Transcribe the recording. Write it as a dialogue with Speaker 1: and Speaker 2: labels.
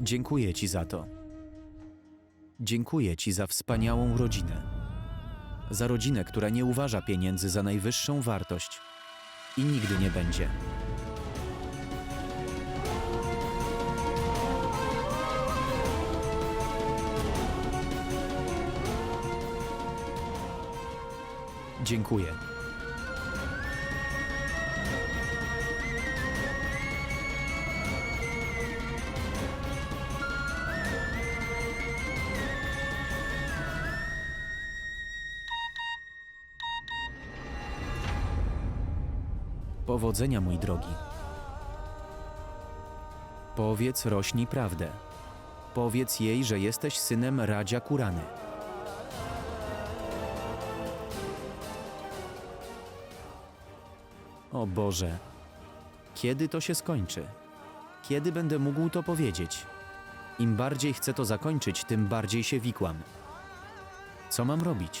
Speaker 1: Dziękuję Ci za to. Dziękuję Ci za wspaniałą rodzinę. Za rodzinę, która nie uważa pieniędzy za najwyższą wartość i nigdy nie będzie. Dziękuję. Powodzenia, mój drogi. Powiedz rośni prawdę. Powiedz jej, że jesteś synem Radzia Kurany. O Boże, kiedy to się skończy? Kiedy będę mógł to powiedzieć? Im bardziej chcę to zakończyć, tym bardziej się wikłam. Co mam robić?